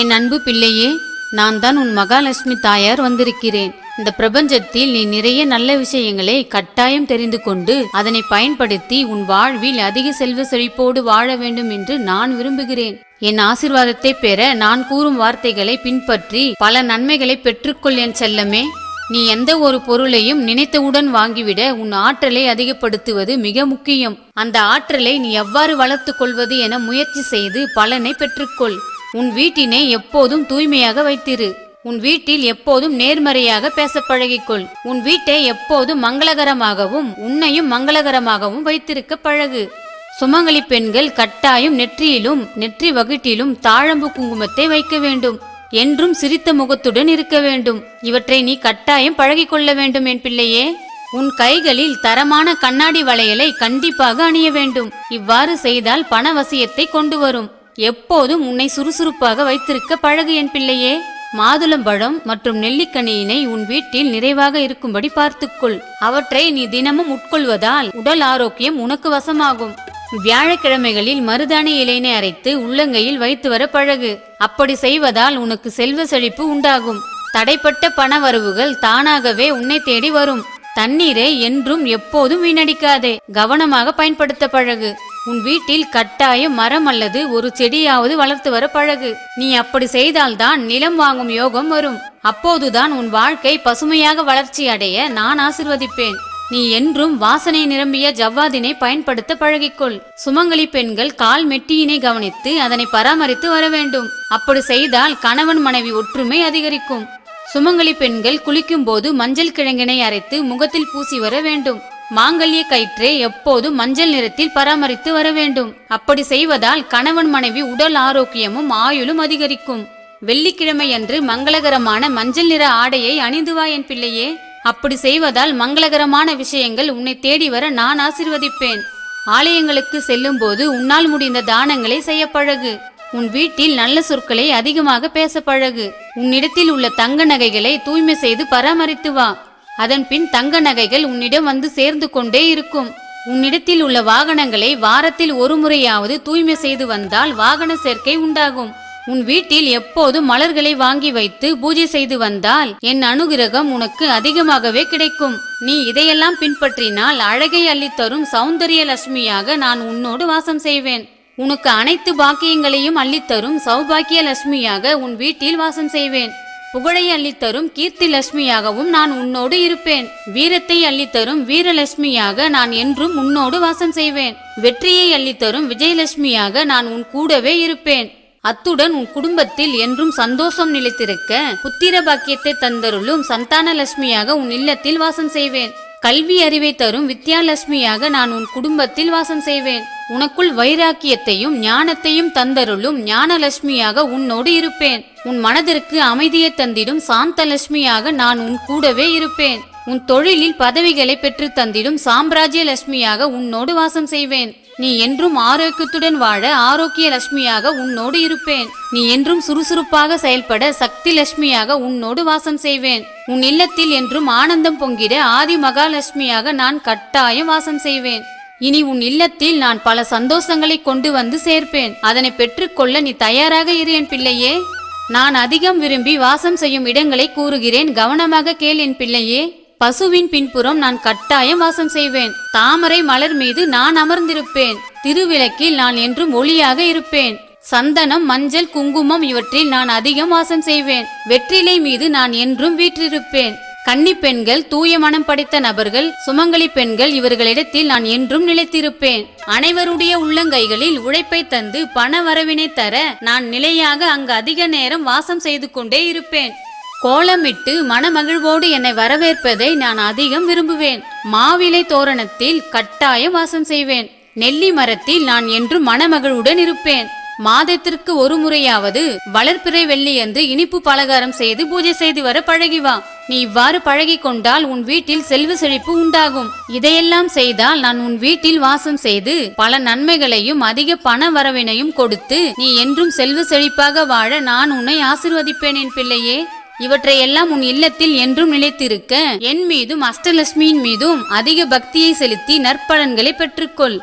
என் அன்பு பிள்ளையே நான் தான் உன் மகாலட்சுமி தாயார் வந்திருக்கிறேன். இந்த பிரபஞ்சத்தில் நீ நிறைய நல்ல விஷயங்களை கட்டாயம் தெரிந்து கொண்டு அதனை பயன்படுத்தி உன் வாழ்வில் அதிக செல்வ செழிப்போடு வாழ வேண்டும் என்று நான் விரும்புகிறேன். என் ஆசிர்வாதத்தை பெற நான் கூறும் வார்த்தைகளை பின்பற்றி பல நன்மைகளை பெற்றுக்கொள் என் செல்லமே. நீ எந்த ஒரு பொருளையும் நினைத்தவுடன் வாங்கிவிட உன் ஆற்றலை அதிகப்படுத்துவது மிக முக்கியம். அந்த ஆற்றலை நீ எவ்வாறு வளர்த்துக் கொள்வது என முயற்சி செய்து பலனை பெற்றுக்கொள். உன் வீட்டினை எப்போதும் தூய்மையாக வைத்திரு. உன் வீட்டில் எப்போதும் நேர்மறையாக பேச பழகிக்கொள். உன் வீட்டை எப்போதும் மங்களகரமாகவும் உன்னையும் மங்களகரமாகவும் வைத்திருக்க பழகு. சுமங்கலி பெண்கள் கட்டாயம் நெற்றியிலும் நெற்றி வகுட்டிலும் தாழம்பு குங்குமத்தை வைக்க வேண்டும். என்றும் சிரித்த முகத்துடன் இருக்க வேண்டும். இவற்றை நீ கட்டாயம் பழகிக் கொள்ள வேண்டும் என் பிள்ளையே. உன் கைகளில் தரமான கண்ணாடி வளையலை கண்டிப்பாக அணிய வேண்டும். இவ்வாறு செய்தால் பணவசியத்தை கொண்டு வரும். எப்போதும் உன்னை சுறுசுறுப்பாக வைத்திருக்க பழகு என் பிள்ளையே. மாதுளம்பழம் மற்றும் நெல்லிக்கனியினை உன் வீட்டில் நிறைவாக இருக்கும்படி பார்த்துக்கொள். அவற்றை நீ தினமும் உட்கொள்வதால் உடல் ஆரோக்கியம் உனக்கு வசமாகும். வியாழக்கிழமைகளில் மருதாணி இலையினை அரைத்து உள்ளங்கையில் வைத்து வர பழகு. அப்படி செய்வதால் உனக்கு செல்வ செழிப்பு உண்டாகும். தடைப்பட்ட பண வரவுகள் தானாகவே உன்னை தேடி வரும். தண்ணீரை என்றும் எப்போதும் வீணடிக்காதே. கவனமாக பயன்படுத்த பழகு. உன் வீட்டில் கட்டாயம் மரம் அல்லது ஒரு செடியாவது வளர்த்து வர பழகு. நீ அப்படி செய்தால்தான் நிலம் வாங்கும் யோகம் வரும். அப்போதுதான் உன் வாழ்க்கை பசுமையாக வளர்ச்சி அடைய நான் ஆசிர்வதிப்பேன். நீ என்றும் வாசனை நிரம்பிய ஜவ்வாதினை பயன்படுத்த பழகிக்கொள். சுமங்கலி பெண்கள் கால் மெட்டியினை கவனித்து அதனை பராமரித்து வர வேண்டும். அப்படி செய்தால் கணவன் மனைவி ஒற்றுமை அதிகரிக்கும். சுமங்கலி பெண்கள் குளிக்கும் போது மஞ்சள் கிழங்கினை அரைத்து முகத்தில் பூசி வர வேண்டும். மாங்கல்ய கயிற்றை எப்போதும் மஞ்சள் நிறத்தில் பராமரித்து வர வேண்டும்? அப்படி செய்வதால் கணவன் மனைவி உடல் ஆரோக்கியமும் ஆயுளும் அதிகரிக்கும். வெள்ளிக்கிழமை அன்று மங்களகரமான மஞ்சள் நிற ஆடையை அணிந்து வா என் பிள்ளையே. அப்படி செய்வதால் மங்களகரமான விஷயங்கள் உன்னை தேடி வர நான் ஆசிர்வதிப்பேன். ஆலயங்களுக்கு செல்லும்போது உன்னால் முடிந்த தானங்களை செய்ய பழகு. உன் வீட்டில் நல்ல சொற்களை அதிகமாக பேச பழகு. உன்னிடத்தில் உள்ள தங்க நகைகளை தூய்மை செய்து பராமரித்து வா. அதன் பின் தங்க நகைகள் உன்னிடம் வந்து சேர்ந்து கொண்டே இருக்கும். உன்னிடத்தில் உள்ள வாகனங்களை வாரத்தில் ஒரு முறையாவது தூய்மை செய்து வந்தால் வாகன சேர்க்கை உண்டாகும். உன் வீட்டில் எப்போதும் மலர்களை வாங்கி வைத்து பூஜை செய்து வந்தால் என் அனுகிரகம் உனக்கு அதிகமாகவே கிடைக்கும். நீ இதையெல்லாம் பின்பற்றினால் அழகை அள்ளித்தரும் சௌந்தரிய லட்சுமியாக நான் உன்னோடு வாசம் செய்வேன். உனக்கு அனைத்து பாக்கியங்களையும் அள்ளித்தரும் சௌபாக்கிய லட்சுமியாக உன் வீட்டில் வாசம் செய்வேன். புகழை அள்ளித்தரும் கீர்த்தி லட்சுமியாகவும் நான் உன்னோடு இருப்பேன். வீரத்தை அள்ளித்தரும் வீரலட்சுமியாக நான் என்றும் உன்னோடு வாசம் செய்வேன். வெற்றியை அள்ளித்தரும் விஜயலட்சுமியாக நான் உன் கூடவே இருப்பேன். அத்துடன் உன் குடும்பத்தில் என்றும் சந்தோஷம் நிலைத்திருக்க புத்திர பாக்கியத்தை தந்தருளும் சந்தான லட்சுமியாக உன் இல்லத்தில் வாசம் செய்வேன். கல்வி அறிவை தரும் வித்யாலட்சுமியாக நான் உன் குடும்பத்தில் வாசம் செய்வேன். உனக்குள் வைராக்கியத்தையும் ஞானத்தையும் தந்தருளும் ஞானலட்சுமியாக உன்னோடு இருப்பேன். உன் மனதிற்கு அமைதியை தந்திடும் சாந்த லட்சுமியாக நான் உன் கூடவே இருப்பேன். உன் தொழிலில் பதவிகளை பெற்று தந்திடும் சாம்ராஜ்ய லட்சுமியாக உன்னோடு வாசம் செய்வேன். நீ என்றும் ஆரோக்கியத்துடன் வாழ ஆரோக்கிய லட்சுமியாக உன்னோடு இருப்பேன். நீ என்றும் சுறுசுறுப்பாக செயல்பட சக்தி லட்சுமியாக உன்னோடு வாசம் செய்வேன். உன் இல்லத்தில் என்றும் ஆனந்தம் பொங்கிட ஆதி மகாலட்சுமியாக நான் கட்டாயம் வாசம் செய்வேன். இனி உன் இல்லத்தில் நான் பல சந்தோஷங்களை கொண்டு வந்து சேர்ப்பேன். அதனை பெற்றுக்கொள்ள நீ தயாராக இரு என் பிள்ளையே. நான் அதிகம் விரும்பி வாசம் செய்யும் இடங்களை கூறுகிறேன். கவனமாக கேள் என் பிள்ளையே. பசுவின் பின்புறம் நான் கட்டாயம் வாசம் செய்வேன். தாமரை மலர் மீது நான் அமர்ந்திருப்பேன். திருவிளக்கில் நான் என்றும் ஒளியாக இருப்பேன். சந்தனம் மஞ்சள் குங்குமம் இவற்றில் நான் அதிகம் வாசம் செய்வேன். வெற்றிலை மீது நான் என்றும் வீற்றிருப்பேன். கன்னி பெண்கள் தூய மனம் படைத்த நபர்கள் சுமங்கலி பெண்கள் இவர்களிடத்தில் நான் என்றும் நிலைத்திருப்பேன். அனைவருடைய உள்ளங்கைகளில் உழைப்பை தந்து பண வரவினை தர நான் நிலையாக அங்கு அதிக நேரம் வாசம் செய்து கொண்டே இருப்பேன். கோலமிட்டு மனமகிழ்வோடு என்னை வரவேற்பதை நான் அதிகம் விரும்புவேன். மாவிலை தோரணத்தில் கட்டாயம் வாசம் செய்வேன். நெல்லி மரத்தில் நான் என்றும் மனமகிழ்வுடன் இருப்பேன். மாதத்திற்கு ஒரு முறையாவது வளர்ப்பிறை வெள்ளியன்று இனிப்பு பலகாரம் செய்து பூஜை செய்து வர பழகி வா. நீ இவ்வாறு பழகி கொண்டால் உன் வீட்டில் செல்வ செழிப்பு உண்டாகும். இதையெல்லாம் செய்தால் நான் உன் வீட்டில் வாசம் செய்து பல நன்மைகளையும் அதிக பண வரவினையும் கொடுத்து நீ என்றும் செல்வ செழிப்பாக வாழ நான் உன்னை ஆசிர்வதிப்பேன் என் பிள்ளையே. இவற்றையெல்லாம் உன் இல்லத்தில் என்றும் நிலைத்திருக்க என் மீதும் அஷ்டலட்சுமியின் மீதும் அதிக பக்தியை செலுத்தி நற்பலன்களை பெற்றுக்கொள்.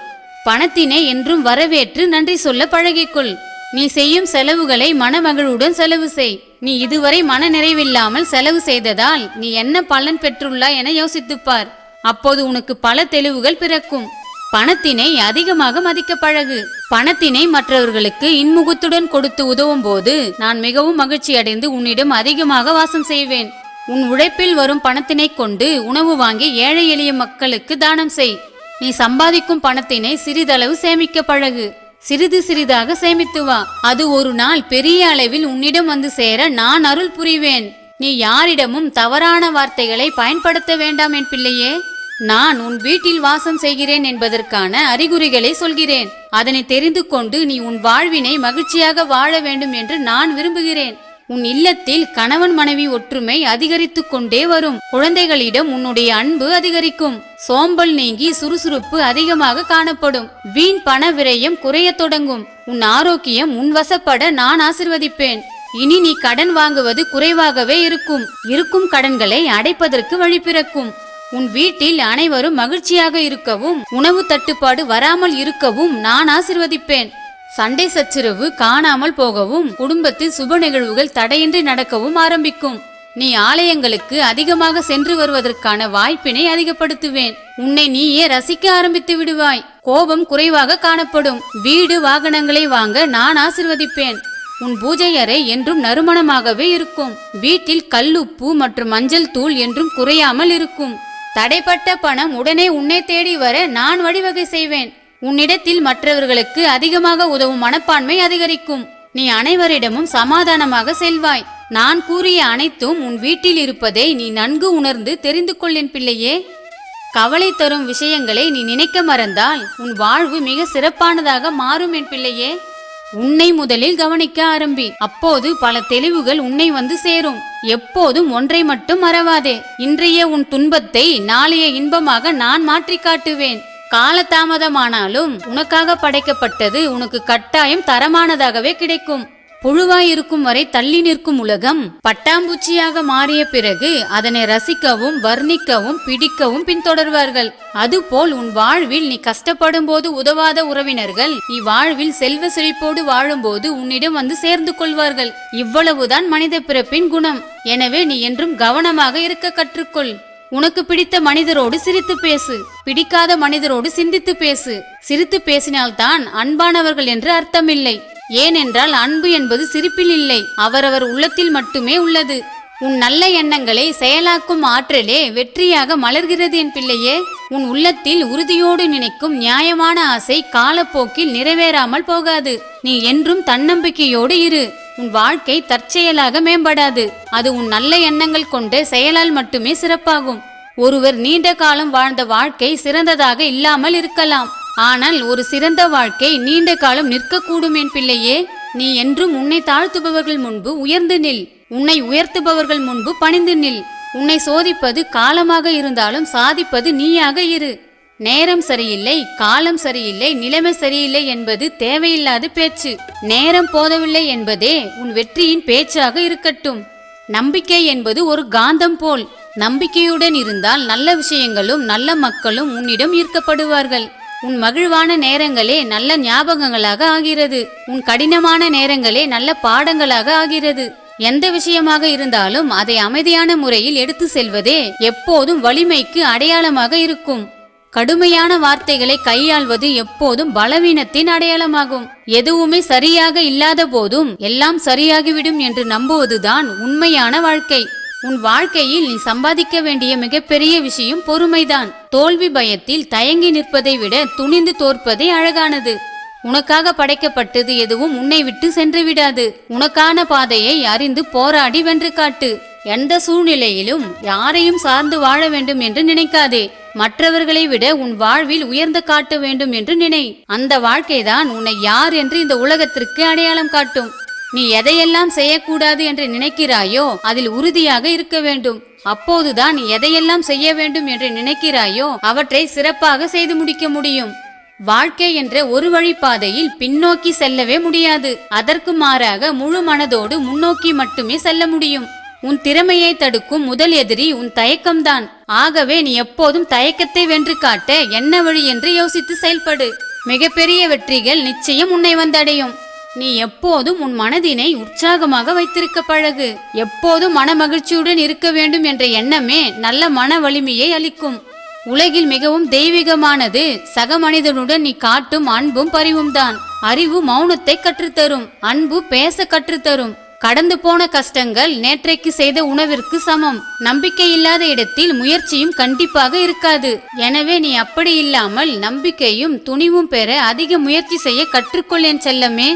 பணத்தினை என்றும் வரவேற்று நன்றி சொல்ல பழகிக்கொள். நீ செய்யும் செலவுகளை மனமகிழ்வுடன் செலவு செய். நீ இதுவரை மன நிறைவில்லாமல் செலவு செய்ததால் நீ என்ன பலன் பெற்றுள்ளாய் என யோசித்துப்பார். அப்போது உனக்கு பல தெளிவுகள் பிறக்கும். பணத்தினை அதிகமாக மதிக்க பழகு. பணத்தினை மற்றவர்களுக்கு இன்முகத்துடன் கொடுத்து உதவும் போது நான் மிகவும் மகிழ்ச்சி அடைந்து உன்னிடம் அதிகமாக வாசம் செய்வேன். உன் உழைப்பில் வரும் பணத்தினை கொண்டு உணவு வாங்கி ஏழை எளிய மக்களுக்கு தானம் செய். நீ சம்பாதிக்கும் பணத்தினை சிறிதளவு சேமிக்க பழகு. சிறிது சிறிதாக சேமித்து வா. அது ஒரு நாள் பெரிய அளவில் உன்னிடம் வந்து சேர நான் அருள் புரிவேன். நீ யாரிடமும் தவறான வார்த்தைகளை பயன்படுத்த வேண்டாம் என் பிள்ளையே. நான் உன் வீட்டில் வாசம் செய்கிறேன் என்பதற்கான அறிகுறிகளை சொல்கிறேன். அதனை தெரிந்து கொண்டு நீ உன் வாழ்வினை மகிழ்ச்சியாக வாழ வேண்டும் என்று நான் விரும்புகிறேன். உன் இல்லத்தில் கணவன் மனைவி ஒற்றுமை அதிகரித்து கொண்டே வரும். குழந்தைகளிடம் உன்னுடைய அன்பு அதிகரிக்கும். சோம்பல் நீங்கி சுறுசுறுப்பு அதிகமாக காணப்படும். வீண் பண விரயம் குறையத் தொடங்கும். உன் ஆரோக்கியம் உன் வசப்பட நான் ஆசிர்வதிப்பேன். இனி நீ கடன் வாங்குவது குறைவாகவே இருக்கும். இருக்கும் கடன்களை அடைப்பதற்கு வழிபிறக்கும் உன் வீட்டில் அனைவரும் மகிழ்ச்சியாக இருக்கவும் உணவு தட்டுப்பாடு வராமல் இருக்கவும் நான் ஆசிர்வதிப்பேன். சண்டை சச்சரவு காணாமல் போகவும் குடும்பத்தில் சுப நிகழ்வுகள் தடையின்றி நடக்கவும் ஆரம்பிக்கும். நீ ஆலயங்களுக்கு அதிகமாக சென்று வருவதற்கான வாய்ப்பினை அதிகப்படுத்துவேன். உன்னை நீயே ரசிக்க ஆரம்பித்து விடுவாய். கோபம் குறைவாக காணப்படும். வீடு வாகனங்களை வாங்க நான் ஆசிர்வதிப்பேன். உன் பூஜை அறை என்றும் நறுமணமாகவே இருக்கும். வீட்டில் கல்லுப்பு மற்றும் மஞ்சள் தூள் என்றும் குறையாமல் இருக்கும். தடைப்பட்ட பணம் உடனே உன்னை தேடி வர நான் வழிவகை செய்வேன். உன்னிடத்தில் மற்றவர்களுக்கு அதிகமாக உதவும் மனப்பான்மை அதிகரிக்கும். நீ அனைவரிடமும் சமாதானமாக செல்வாய். நான் கூறிய அனைத்தும் உன் வீட்டில் இருப்பதை நீ நன்கு உணர்ந்து தெரிந்து கொள்ளேன் பிள்ளையே. கவலை தரும் விஷயங்களை நீ நினைக்க மறந்தால் உன் வாழ்வு மிக சிறப்பானதாக மாறும் என் பிள்ளையே. உன்னை முதலில் கவனிக்க ஆரம்பி. அப்போது பல தெளிவுகள் உன்னை வந்து சேரும். எப்போதும் ஒன்றை மட்டும் மறவாதே. இன்றைய உன் துன்பத்தை நாளைய இன்பமாக நான் மாற்றி காட்டுவேன் காலதாமதமானாலும் உனக்காக படைக்கப்பட்டது உனக்கு கட்டாயம் தரமானதாகவே கிடைக்கும். புழுவாயிருக்கும் வரை தள்ளி நிற்கும் உலகம் பட்டாம்பூச்சியாக மாறிய பிறகு அதனை ரசிக்கவும் வர்ணிக்கவும் பிடிக்கவும் பின்தொடர்வார்கள். அதுபோல் உன் வாழ்வில் நீ கஷ்டப்படும் போது உதவாத உறவினர்கள் நீ வாழ்வில் செல்வ செழிப்போடு வாழும்போது உன்னிடம் வந்து சேர்ந்து கொள்வார்கள். இவ்வளவுதான் மனித பிறப்பின் குணம். எனவே நீ என்றும் கவனமாக இருக்க கற்றுக்கொள். உனக்கு பிடித்த மனிதரோடு சிரித்து பேசு. பிடிக்காத மனிதரோடு சிந்தித்து பேசு. சிரித்து பேசினால்தான் அன்பானவர்கள் என்று அர்த்தமில்லை. ஏனென்றால் அன்பு என்பது சிரிப்பில் இல்லை. அவரவர் உள்ளத்தில் மட்டுமே உள்ளது. உன் நல்ல எண்ணங்களை செயலாக்கும் ஆற்றலே வெற்றியாக மலர்கிறது என் பிள்ளையே. உன் உள்ளத்தில் உறுதியோடு நினைக்கும் நியாயமான ஆசை காலப்போக்கில் நிறைவேறாமல் போகாது. நீ என்றும் தன்னம்பிக்கையோடு இரு. உன் வாழ்க்கை தற்செயலாக மேம்படாது. அது உன் நல்ல எண்ணங்கள் கொண்ட செயலால் மட்டுமே சிறப்பாகும். ஒருவர் நீண்ட காலம் வாழ்ந்த வாழ்க்கை சிறந்ததாக இல்லாமல் இருக்கலாம். ஆனால் ஒரு சிறந்த வாழ்க்கை நீண்ட காலம் நிற்கக்கூடும் என் பிள்ளையே. நீ என்றும் உன்னை தாழ்த்துபவர்கள் முன்பு உயர்ந்து நில். உன்னை உயர்த்துபவர்கள் முன்பு பணிந்து நில். உன்னை சோதிப்பது காலமாக இருந்தாலும் சாதிப்பது நீயாக இரு. நேரம் சரியில்லை காலம் சரியில்லை நிலைமை சரியில்லை என்பது தேவையில்லாத பேச்சு. நேரம் போதவில்லை என்பதே உன் வெற்றியின் பேச்சாக இருக்கட்டும். நம்பிக்கை என்பது ஒரு காந்தம் போல். நம்பிக்கையுடன் இருந்தால் நல்ல விஷயங்களும் நல்ல மக்களும் உன்னிடம் ஈர்க்கப்படுவார்கள். உன் மகிழ்வான நேரங்களே நல்ல ஞாபகங்களாக ஆகிறது. உன் கடினமான நேரங்களே நல்ல பாடங்களாக ஆகிறது. எந்த விஷயமாக இருந்தாலும் அதை அமைதியான முறையில் எடுத்து செல்வதே எப்போதும் வலிமைக்கு அடையாளமாக இருக்கும். கடுமையான வார்த்தைகளை கையாள்வது எப்போதும் பலவீனத்தின் அடையாளமாகும். எதுவுமே சரியாக இல்லாத போதும் எல்லாம் சரியாகிவிடும் என்று நம்புவதுதான் உண்மையான வாழ்க்கை. உன் வாழ்க்கையில் நீ சம்பாதிக்க வேண்டிய மிகப்பெரிய விஷயம் பொறுமைதான். தோல்வி பயத்தில் தயங்கி நிற்பதை விட துணிந்து தோற்பதே அழகானது. உனக்காக படைக்கப்பட்டது எதுவும் உன்னை விட்டு சென்று விடாது. உனக்கான பாதையை அறிந்து போராடி வென்று காட்டு. எந்த சூழ்நிலையிலும் யாரையும் சார்ந்து வாழ வேண்டும் என்று நினைக்காதே. மற்றவர்களை விட உன் வாழ்வில் உயர்ந்து காட்ட வேண்டும் என்று நினை. அந்த வாழ்க்கைதான் உன்னை யார் என்று இந்த உலகத்திற்கு அடையாளம் காட்டும். நீ எதையெல்லாம் செய்யக்கூடாது என்று நினைக்கிறாயோ அதில் உறுதியாக இருக்க வேண்டும். அப்போதுதான் நீ எதையெல்லாம் செய்ய வேண்டும் என்று நினைக்கிறாயோ அவற்றை சிறப்பாக செய்து முடிக்க முடியும். வாழ்க்கை என்ற ஒரு வழிப்பாதையில் பின்னோக்கி செல்லவே முடியாது. அதற்கு மாறாக முழு மனதோடு முன்னோக்கி மட்டுமே செல்ல முடியும். உன் திறமையை தடுக்கும் முதல் எதிரி உன் தயக்கம்தான். ஆகவே நீ எப்போதும் தயக்கத்தை வென்று காட்ட என்ன வழி என்று யோசித்து செயல்படு. மிகப்பெரிய வெற்றிகள் நிச்சயம் உன்னை வந்தடையும். நீ எப்போதும் உன் மனதினை உற்சாகமாக வைத்திருக்க பழகு. எப்போதும் மன மகிழ்ச்சியுடன் இருக்க வேண்டும் என்ற எண்ணமே நல்ல மன வலிமையை அளிக்கும். உலகில் மிகவும் தெய்வீகமானது சக மனிதனுடன் நீ காட்டும் அன்பும் பரிவும் தான் அறிவு மௌனத்தை கற்றுத்தரும் அன்பு பேச கற்றுத்தரும். கடந்து போன கஷ்டங்கள் நேற்றைக்கு செய்த உணவிற்கு சமம். நம்பிக்கை இல்லாத இடத்தில் முயற்சியும் கண்டிப்பாக இருக்காது. எனவே நீ அப்படி இல்லாமல் நம்பிக்கையும் துணிவும் பெற அதிக முயற்சி செய்ய கற்றுக்கொள் என் செல்லமே.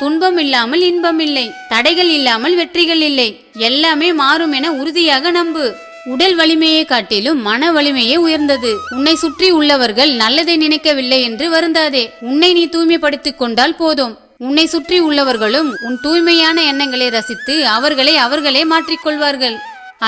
துன்பம் இல்லாமல் இன்பம் இல்லை. தடைகள் இல்லாமல் வெற்றிகள் இல்லை. எல்லாமே மாறும் என உறுதியாக நம்பு. உடல் வலிமையை காட்டிலும் மன வலிமையே உயர்ந்தது. உன்னை சுற்றி உள்ளவர்கள் நல்லதை நினைக்கவில்லை என்று வருந்தாதே. உன்னை நீ தூய்மைப்படுத்திக் கொண்டால் போதும். உன்னை சுற்றி உள்ளவர்களும் உன் தூய்மையான எண்ணங்களை ரசித்து அவர்களை அவர்களே மாற்றிக்கொள்வார்கள்.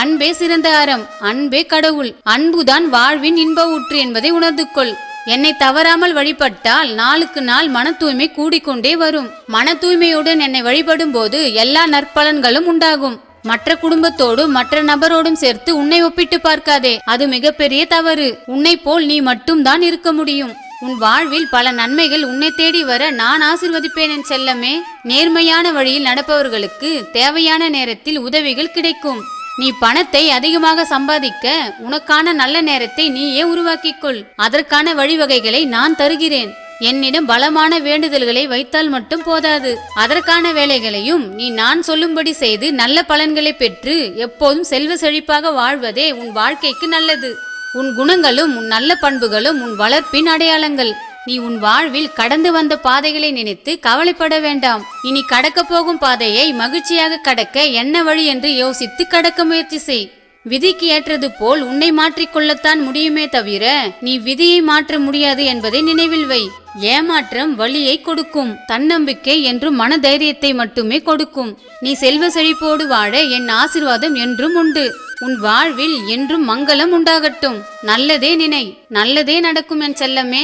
அன்பே சிறந்த அறம் அன்பே கடவுள் அன்புதான் வாழ்வின் இன்ப ஊற்று என்பதை உணர்ந்து கொள் என்னை தவறாமல் வழிபட்டால் நாளுக்கு நாள் மன தூய்மை கூடிக்கொண்டே வரும். மன தூய்மையுடன் என்னை வழிபடும் போது எல்லா நற்பலன்களும் உண்டாகும். மற்ற குடும்பத்தோடும் மற்ற நபரோடும் சேர்த்து உன்னை ஒப்பிட்டு பார்க்காதே அது மிகப்பெரிய தவறு. உன்னை போல் நீ மட்டும்தான் இருக்க முடியும். உன் வாழ்வில் பல நன்மைகள் உன்னை தேடி வர நான் ஆசிர்வதிப்பேன் என் செல்லமே. நேர்மையான வழியில் நடப்பவர்களுக்கு தேவையான நேரத்தில் உதவிகள் கிடைக்கும். நீ பணத்தை அதிகமாக சம்பாதிக்க உனக்கான நல்ல நேரத்தை நீயே உருவாக்கிக்கொள். அதற்கான வழிவகைகளை நான் தருகிறேன். என்னிடம் பலமான வேண்டுதல்களை வைத்தால் மட்டும் போதாது. அதற்கான வேலைகளையும் நீ நான் சொல்லும்படி செய்து நல்ல பலன்களை பெற்று எப்போதும் செல்வ செழிப்பாக வாழ்வதே உன் வாழ்க்கைக்கு நல்லது. உன் குணங்களும் உன் நல்ல பண்புகளும் உன் வளர்ப்பின் அடையாளங்கள். நீ உன் வாழ்வில் கடந்து வந்த பாதைகளை நினைத்து கவலைப்பட வேண்டாம். இனி கடக்க போகும் பாதையை மகிழ்ச்சியாக கடக்க என்ன வழி என்று யோசித்து கடக்க முயற்சி செய். விதிக்கு ஏற்றது போல் உன்னை மாற்றிக்கொள்ளத்தான் முடியுமே தவிர நீ விதியை மாற்ற முடியாது என்பதை நினைவில் வை. ஏமாற்றம் வழியை கொடுக்கும் தன்னம்பிக்கை என்றும் மன தைரியத்தை மட்டுமே கொடுக்கும். நீ செல்வ செழிப்போடு வாழ என் ஆசிர்வாதம் என்றும் உண்டு. உன் வாழ்வில் என்றும் மங்களம் உண்டாகட்டும். நல்லதே நினை நல்லதே நடக்கும் என் செல்லமே.